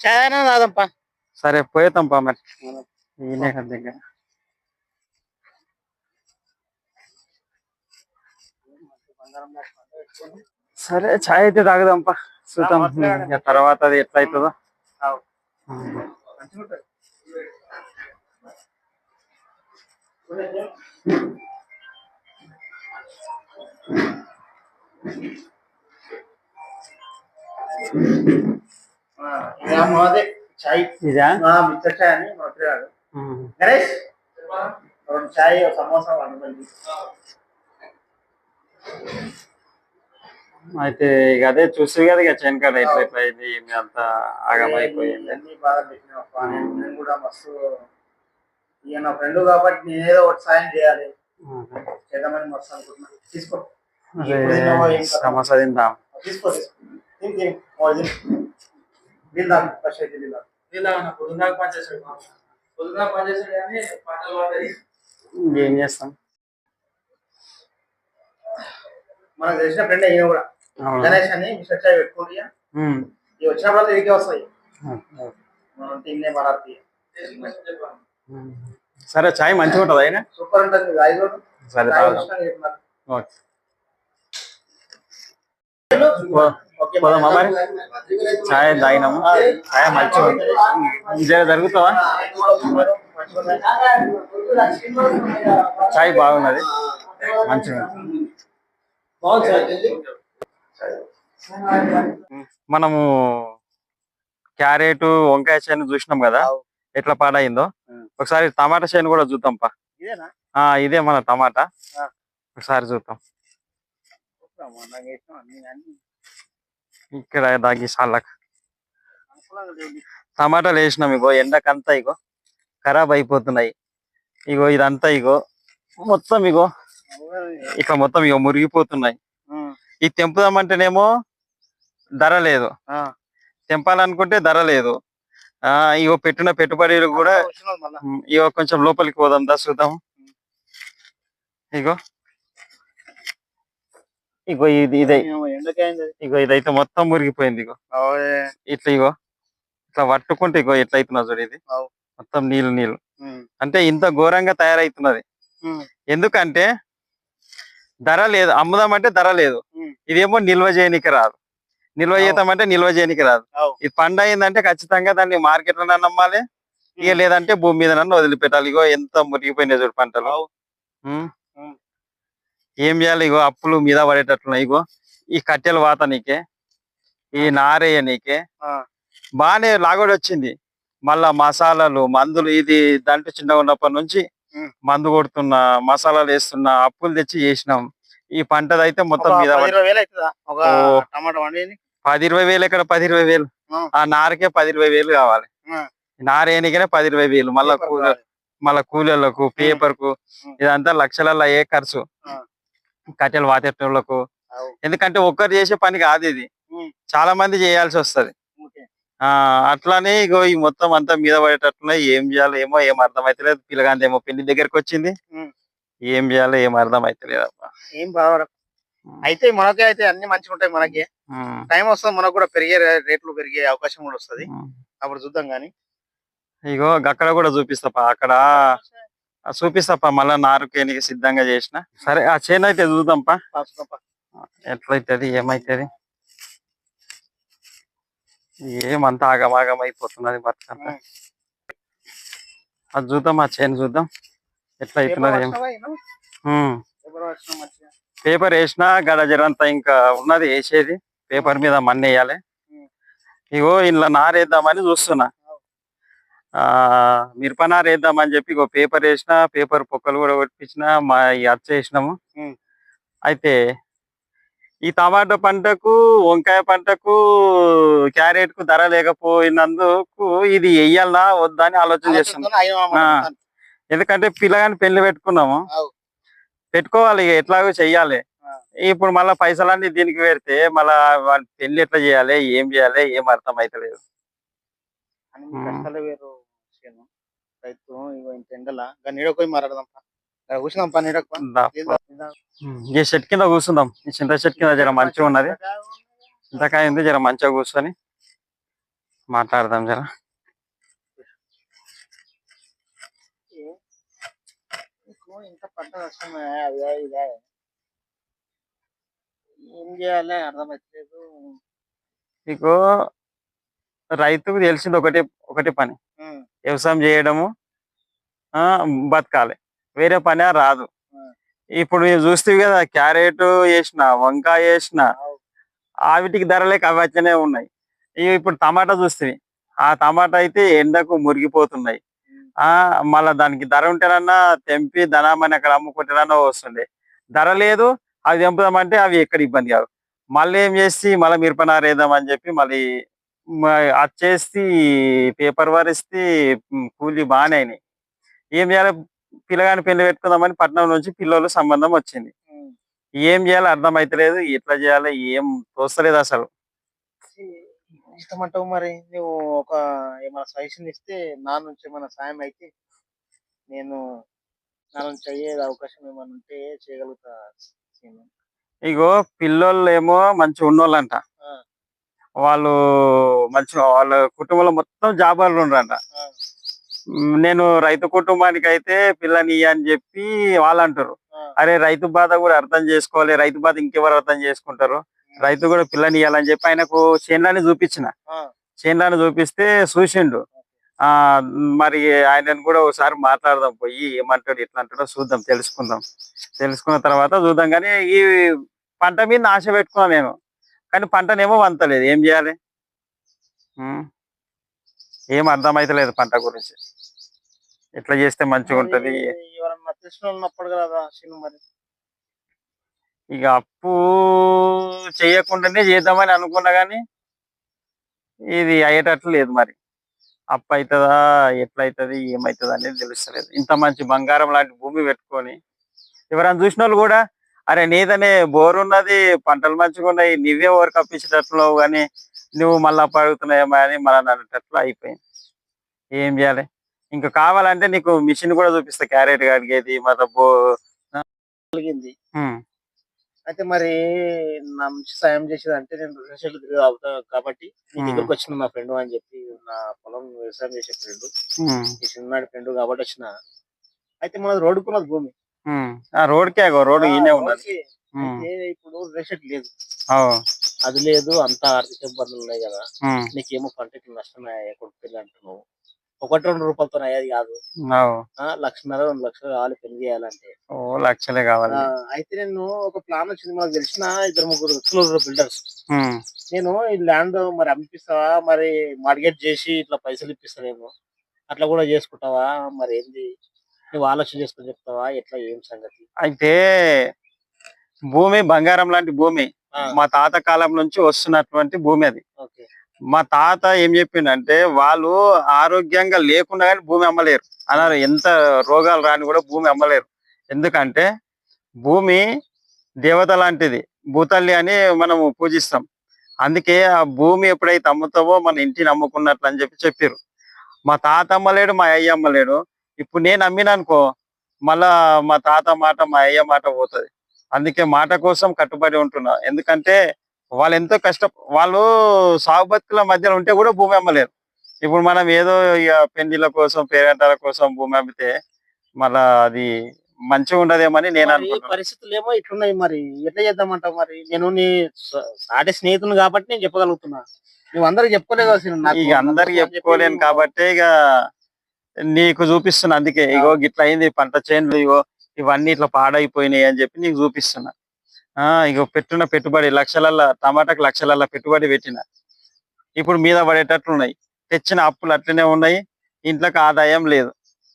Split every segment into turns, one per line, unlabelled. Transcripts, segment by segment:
చాలా రాదప్పా
సరే పోయేతాం పా మరి ఈయనే కదా దగ్గర. సరే చాయ్ అయితే తాగుదాంపా. చూద్దాం. తర్వాత అది ఎట్లా అవుతుందో
అదే చాయ్.
ఇదా?
చాయ్ అని మా పిల్లగాడు
ఉమ్.
గణేష్ రెండు చాయ్ సమోసా వండుకోండి.
అయితే ఇక అదే చూసి కదా ఇక చైన్ కాడ ఎట్లా ఎట్లా అయింది ఏమి అంతా ఆగమైపోయింది
అన్ని బాగా నేను నేను కూడా మస్తు ఇక నా ఫ్రెండ్ కాబట్టి నేను ఏదో ఒకటి సాయం చేయాలి. చేద్దామని మస్తు అనుకుంటున్నా. తీసుకో.
సమోసా తిందాం.
తీసుకో తీసుకో. బిల్ దాకా ఫస్ట్ అయితే పొద్దున్నాక పనిచేసాడు పొద్దున్నాక పనిచేసాడు కానీ పంటలు పడ్డాయి
ఇంకేం చేస్తాం?
మనకు తెలిసిన ఫ్రెండ్ అయినా కూడా? గణేష్ అని మిస్టర్ చాయ్ పెట్టుకోండి. ఇవి వచ్చినప్పుడు ఇదికే వస్తాయి. మనం తిన్నే
ఉమ్. సరే చాయ్ మంచిగా ఉంటుంది అయినా
సూపర్ ఉంటుంది.
సరే ఓకే, పోదామా మరి చాయ్ తాగినాము చాయ్ మంచిగా ఉంది. జర జరుగుతావా చాయ్ బాగున్నది మంచిగా ఉంది. మనము క్యారెట్ వంకాయ చేను చూసినాం కదా. ఎట్లా పాడైందో. ఒకసారి టమాటా చేను కూడా చూద్దాం పా ఇదే మన టమాటా. ఒకసారి చూద్దాం
నాకు ఇష్టం అన్ని అన్ని
ఇక్కడ దాగి సాళ్ళకు. టమాటాలు వేసినాం ఇగో ఎండకంతా ఇగో ఖరాబ్ అయిపోతున్నాయి. ఇగో ఇదంతా ఇగో మొత్తం ఇగో ఇట్లా మొత్తం ఇగో మురిగిపోతున్నాయి. ఈ తెంపుదామంటేనేమో ధర లేదు. తెంపాలనుకుంటే ధర లేదు. ఆ ఇగో పెట్టిన పెట్టుబడులు కూడా ఇగో కొంచెం లోపలికి పోదాం దా చూద్దాం. ఇగో. ఇగో ఇది ఇదే. ఇగో ఇదైతే మొత్తం మురిగిపోయింది ఇగో. ఇట్లా ఇగో ఇట్లా పట్టుకుంటే ఇగో ఎట్లా అవుతున్నా చూడు ఇది. మొత్తం నీళ్ళు నీళ్ళు. అంటే ఇంత ఘోరంగా తయారైతున్నది. ఎందుకంటే ధర లేదు అమ్ముదామంటే ధర లేదు. ఇదేమో నిల్వ చేయనికి రాదు నిల్వ. చేద్దామంటే నిల్వ చేయనికి రాదు. ఇది పండు అయిందంటే ఖచ్చితంగా దాన్ని మార్కెట్లో నమ్మాలి ఇక లేదంటే భూమి మీద నన్ను వదిలిపెట్టాలి ఇగో ఎంత మురిగిపోయినాయి చూడు పంటలు. ఏం చేయాలి ఇగో? అప్పులు మీద పడేటట్లున్నాయి ఇగో. ఈ కట్టెలు వాత నీకే ఈ నారేయ నీకే.
ఆ.
బాగానే లాగోడి వచ్చింది. మళ్ళా మసాలాలు మందులు ఇది దాంట్లో చిన్నగా ఉన్నప్పటి నుంచి. మందు కొడుతున్నా మసాలాలు వేస్తున్నా అప్పులు తెచ్చి చేసినాం. ఈ పంటదైతే మొత్తం మీద
పది ఇరవై వేలు వండేది
పది ఇరవై వేలు
ఆ.
నారకే పది ఇరవై వేలు కావాలి. నారేనికనే పది ఇరవై వేలు. మళ్ళా కూల. మళ్ళా కూలీలకు
పేపర్కు.
ఇదంతా లక్షలలో ఏ ఖర్చు. కట్టెలు
వాతేటోళ్ళకు.
ఎందుకంటే ఒక్కరు చేసే పని కాదు ఇది. చాలా మంది చేయాల్సి వస్తది. అట్లానే ఇగో ఈ మొత్తం అంతా మీద పడేటట్లున్నాయి ఏం చేయాలో ఏమో ఏం అర్థం అయితలేదు పిల్లగాంది ఏమో పెళ్ళి దగ్గరికి వచ్చింది. ఏం చేయాలో ఏం అర్థం అయితలేదు అబ్బా
ఏం బాధపడ అయితే మనకే అయితే అన్ని మంచిగా ఉంటాయి మనకి. టైం వస్తుంది మనకు కూడా పెరిగే రేట్లు పెరిగే అవకాశం కూడా వస్తది. అప్పుడు చూద్దాం కానీ
ఇగో అక్కడ కూడా చూపిస్తాపా. అక్కడ చూపిస్తాపా మళ్ళా నారుకేనికి సిద్ధంగా చేసిన. సరే ఆ చేను అయితే చూద్దాంపా. ఎట్లయితది ఏమైతది? ఏమంతా ఆగమాగం అయిపోతున్నది బతుకంతా అది చూద్దాం ఆ చేను చూద్దాం. ఎట్లా అవుతున్నది ఏం. పేపర్ వేసినా గడ జరంతా ఇంకా ఉన్నది వేసేది. పేపర్ మీద మన్ను వేయాలి
ఉం.
ఇగో ఇంట్లో నారేద్దామని చూస్తున్నా. ఆ మిరప నారు వేద్దామని చెప్పి ఇగో పేపర్ వేసిన పేపర్ పొక్కలు కూడా కొట్టించిన మా ఈ అచ్చ వేసినాము. అయితే ఈ టమాటో పంటకు వంకాయ పంటకు క్యారెట్కు ధర లేకపోయినందుకు ఇది వెయ్యాలనా వద్దా అని ఆలోచన చేస్తున్నా. ఎందుకంటే పిల్లగాని పెళ్ళి పెట్టుకున్నాము. పెట్టుకోవాలి ఇక ఎట్లాగో చెయ్యాలి. ఇప్పుడు మళ్ళీ పైసలన్నీ దీనికి పెడితే మళ్ళా వాళ్ళ పెళ్ళి ఎట్లా చేయాలి ఏం చేయాలి ఏం అర్థం అయితలేదు
రైతు ఇగో ఇంత ఎండల? ఇంకా.
ఈ చెట్టు కింద కూర్చుందాం. ఈ చింత చెట్టు కింద జర మంచిగా ఉన్నది. చింతకాయ ఉంది జర మంచిగా కూర్చొని మాట్లాడదాం జరా.
ఇంత పంట నష్టమే అదే ఇదే ఏం చేయాలి? అర్థమవుతలేదు
నీకు రైతుకు తెలిసింది ఒకటి ఒకటి పని. వ్యవసాయం చేయడము ఆ బతకాలి. వేరే పని రాదు. ఇప్పుడు మీరు చూస్తే కదా క్యారెట్ వేసిన వంకాయ వేసిన వాటికి ధరలేక అవి వచ్చనే ఉన్నాయి. ఇవి ఇప్పుడు టమాటా చూస్తే ఆ టమాటా అయితే ఎండకు మురిగిపోతున్నాయి. ఆ మళ్ళా దానికి ధర ఉంటేనన్నా తెంపి ధనమని అక్కడ అమ్ముకుంటేనన్నా వస్తుండే. ధర లేదు అవి తెంపుదామంటే అవి ఎక్కడ ఇబ్బంది కావు. మళ్ళీ ఏం చేసి మళ్ళీ మిరపనారు వేద్దామని చెప్పి మళ్ళీ అది చేసి పేపర్ వరిస్తే కూలీ బాగానే అయినాయి. ఏం చేయాలి? పిల్లగాని పెళ్ళి పెట్టుకుందామని పట్నం నుంచి పిల్లలు సంబంధం వచ్చింది. ఏం చేయాలో? అర్థం అయితలేదు ఎట్లా చేయాలి? ఏం తోస్తలేదు అసలు.
ఇష్టమంటావు మరి. నువ్వు ఒక ఏమైనా సజెషన్ ఇస్తే నా నుంచి ఏమైనా సాయం అయితే నేను నా నుంచి అయ్యేది అవకాశం ఏమైనా ఉంటే చేయగలుగుతా.
ఇగో పిల్లోళ్ళు ఏమో మంచి ఉన్నోళ్ళంట. వాళ్ళు మంచి వాళ్ళ కుటుంబంలో మొత్తం జాబాలు ఉండరంట నేను రైతు కుటుంబానికి అయితే పిల్లని అని చెప్పి వాళ్ళు అంటారు అరే రైతు బాధ కూడా అర్థం చేసుకోవాలి. రైతు బాధ ఇంకెవరు అర్థం చేసుకుంటారు? రైతు కూడా పిల్లని ఇయ్యాలని చెప్పి ఆయనకు చేన్లాని చూపించిన. చేన్లాని చూపిస్తే చూసిండు. ఆ మరి ఆయనను కూడా ఒకసారి మాట్లాడదాం పోయి ఏమంటాడు ఎట్లా అంటాడో చూద్దాం తెలుసుకుందాం. తెలుసుకున్న తర్వాత చూద్దాం. కానీ ఈ పంట మీద ఆశ పెట్టుకున్నా నేను కానీ పంటనేమో వంతలేదు. ఏం చేయాలి. ఏం అర్థమైతలేదు పంట గురించి. ఎట్లా చేస్తే మంచిగా ఉంటది? ఇక అప్పు చేయకుండానే చేద్దామని అనుకున్నా కానీ ఇది అయ్యేటట్లు లేదు మరి. అప్పు అవుతుందా ఎట్లా అవుతుంది ఏమవుతుంది అనేది తెలుస్తలేదు. ఇంత మంచి బంగారం లాంటి భూమి పెట్టుకొని ఎవరైనా చూసిన వాళ్ళు కూడా అరే నీదనే బోర్ ఉన్నది పంటలు మంచిగా ఉన్నాయి నువ్వే ఓవర్ కప్పించేటట్లు కానీ నువ్వు మళ్ళీ అప్పు అడుగుతున్నాయేమో అని మళ్ళీ అన్నట్లు అయిపోయింది. ఏం చేయాలి? ఇంకా కావాలంటే నీకు మిషన్ కూడా చూపిస్తా క్యారెట్ కడిగేది మరి
కలిగింది. అయితే మరి నా నుంచి సాయం చేసేది అంటే నేను రిలేషన్ అవుతా కాబట్టి నీ
మ్మ్.
దగ్గరకు వచ్చిన మా ఫ్రెండ్ అని చెప్పి నా పొలం వ్యవసాయం చేసే ఫ్రెండ్. ఈ చిన్ననాటి ఫ్రెండ్ కాబట్టి వచ్చిన. అయితే మనది రోడ్డుకున్నది భూమి.
రోడ్కే రోడ్ ఈయనే ఉన్నది
ఇప్పుడు రేషన్ లేదు. అది లేదు అంత ఆర్థిక ఇబ్బందులు ఉన్నాయి కదా. నీకేమో పంటకి నష్టమే కొడుకు పెళ్ళి అంటున్నావు. ఒకటి రెండు రూపాయలతో అయ్యేది కాదు. లక్షన్నర రెండు లక్షలు కావాలి పెళ్ళి చేయాలంటే.
ఓ లక్షలే కావాలి.
అయితే నేను ఒక ప్లాన్ వచ్చింది మనకు తెలిసిన ఇద్దరు ముగ్గురు వ్యక్తులు బిల్డర్స్ నేను ఈ ల్యాండ్ మరి అమ్మిస్తావా మరి మార్గెట్ చేసి ఇట్లా పైసలు ఇప్పిస్తానేమో అట్లా కూడా చేసుకుంటావా? మరి ఏంది? నువ్వు ఆలోచన చేసుకుని చెప్తావా? ఎట్లా? ఏం సంగతి?
అయితే భూమి బంగారం లాంటి భూమి మా తాత కాలం నుంచి వస్తున్నటువంటి భూమి అది. మా తాత ఏం చెప్పిండంటే వాళ్ళు ఆరోగ్యంగా లేకుండా కానీ భూమి అమ్మలేరు. అన్నారు ఎంత రోగాలు రాని కూడా భూమి అమ్మలేరు. ఎందుకంటే భూమి దేవత లాంటిది. భూతల్లి అని మనము పూజిస్తాం. అందుకే ఆ భూమి ఎప్పుడైతే అమ్ముతావో మన ఇంటిని అమ్ముకున్నట్లు అని చెప్పి చెప్పారు మా తాత అమ్మలేడు మా అయ్య అమ్మలేడు. ఇప్పుడు నేను అమ్మినా అనుకో మళ్ళా మా తాత మాట మా అయ్య మాట పోతుంది. అందుకే మాట కోసం కట్టుబడి ఉంటున్నా. ఎందుకంటే వాళ్ళు ఎంతో కష్ట వాళ్ళు సాగు బతుకుల మధ్యలో ఉంటే కూడా భూమి అమ్మలేరు. ఇప్పుడు మనం ఏదో ఇక పెళ్ళిళ్ళ కోసం పేరెంటాల కోసం భూమి అమ్మితే మళ్ళా అది మంచిగా ఉండదేమని నేను అనుకుంటున్నాను
పరిస్థితులు ఏమో ఇట్లున్నాయి మరి. ఎట్లా చేద్దామంటావు మరి? నేను నీ సాటి స్నేహితుని కాబట్టి నేను చెప్పగలుగుతున్నా. నువ్వు అందరికి చెప్పుకోలేదు
ఇక అందరికి చెప్పుకోలేను కాబట్టి ఇక నీకు చూపిస్తున్నా. అందుకే ఇగో గిట్ల అయింది పంట చేనులు ఇగో ఇవన్నీ ఇట్లా పాడైపోయినాయి అని చెప్పి నీకు చూపిస్తున్నా. ఆ ఇగో పెట్టిన పెట్టుబడి లక్షలల్ల టమాటాకు లక్షలల్ల పెట్టుబడి పెట్టిన. ఇప్పుడు మీద పడేటట్లున్నాయి తెచ్చిన అప్పులు అట్లనే ఉన్నాయి. ఇంట్లోకి ఆదాయం లేదు.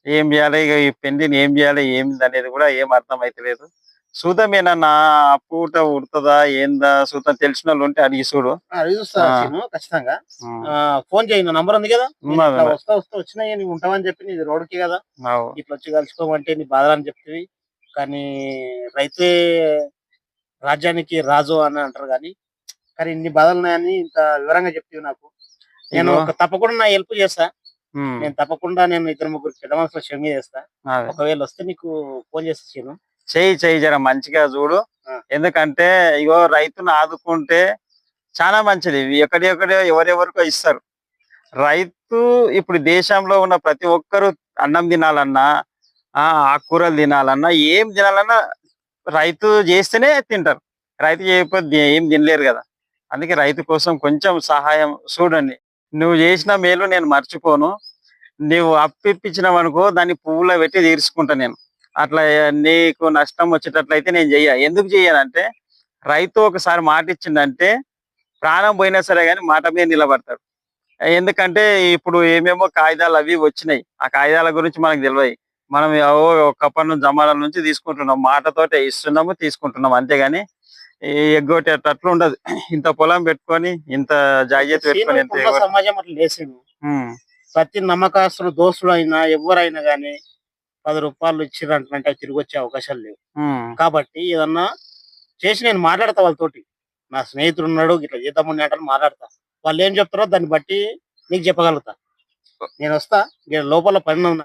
ఏం చేయాలి? ఇక ఈ పెండిని ఏం చేయాలి? ఏమింది అనేది కూడా ఏం అర్థం లేదు చూద్దాం ఏనన్నా అప్పు ఊట ఉడుతుందా? ఏందా? చూద్దాం తెలిసిన వాళ్ళు ఉంటే అడిగి చూడు.
ఆ, అడిగి చూస్తా
ఆ.
సీను, ఖచ్చితంగా. ఫోన్ చేయి నా నంబర్ ఉంది కదా. వస్తా వస్తా వచ్చినాయి నువ్వు ఉంటావని చెప్పి నీది రోడ్డుకి కదా. ఇట్లా వచ్చి కలుసుకోమంటే నీ బాధలని చెప్తివి. కానీ రైతే రాజ్యానికి రాజు అని అంటారు కానీ కానీ ఇన్ని బాధలు ఉన్నాయని ఇంత వివరంగా చెప్తివి నాకు. నేను తప్పకుండా నా హెల్ప్ చేస్తా. నేను తప్పకుండా నేను ఇద్దరు ముగ్గురు పెద్ద మనసులో క్షమి చేస్తా
అదే.
ఒకవేళ వస్తే నీకు ఫోన్ చేస్తా సీను
చెయ్యి చెయ్యి జర మంచిగా చూడు. ఎందుకంటే ఇగో రైతును ఆదుకుంటే చాలా మంచిది. ఎక్కడెక్కడో ఎవరెవరికో ఇస్తారు. రైతు ఇప్పుడు దేశంలో ఉన్న ప్రతి ఒక్కరు అన్నం తినాలన్నా ఆ ఆకుకూరలు తినాలన్నా ఏం తినాలన్నా రైతు చేస్తేనే తింటారు. రైతు చేయకపోతే ఏం తినలేరు కదా. అందుకే రైతు కోసం కొంచెం సహాయం చూడండి. నువ్వు చేసిన మేలు నేను మర్చిపోను. నువ్వు అప్పిప్పించినావు అనుకో దాన్ని పువ్వులో పెట్టి తీర్చుకుంటా నేను. అట్లా నీకు నష్టం వచ్చేటట్లయితే నేను చెయ్య. ఎందుకు చెయ్యనంటే రైతు ఒకసారి మాట ఇచ్చిందంటే ప్రాణం పోయినా సరే కానీ మాట మీద నిలబడతాడు. ఎందుకంటే ఇప్పుడు ఏమేమో కాగితాలు అవి వచ్చినాయి. ఆ కాగితాల గురించి మనకు తెలియదు మనం ఒకప్పటి జమానాల నుంచి తీసుకుంటున్నాం. మాటతోటే ఇస్తున్నాము తీసుకుంటున్నాం. అంతేగాని ఈ ఎగ్గొట్టేటట్లు ఉండదు. ఇంత పొలం పెట్టుకొని ఇంత జాగ్రత్త పెట్టుకొని
సమాజం అట్లా లేసాను ప్రతి నమ్మకస్తుడు దోస్తుడు అయినా ఎవరైనా గానీ పది రూపాయలు ఇచ్చిరంటే తిరిగి వచ్చే అవకాశాలు లేవు. కాబట్టి ఏదన్నా చేసి నేను మాట్లాడతా వాళ్ళతోటి. నా స్నేహితుడు ఉన్నాడు ఇట్లా చేద్దామని అంటే మాట్లాడతా. వాళ్ళు ఏం చెప్తారో దాన్ని బట్టి నీకు చెప్పగలుగుతా. నేను వస్తా లోపల పని ఉన్నా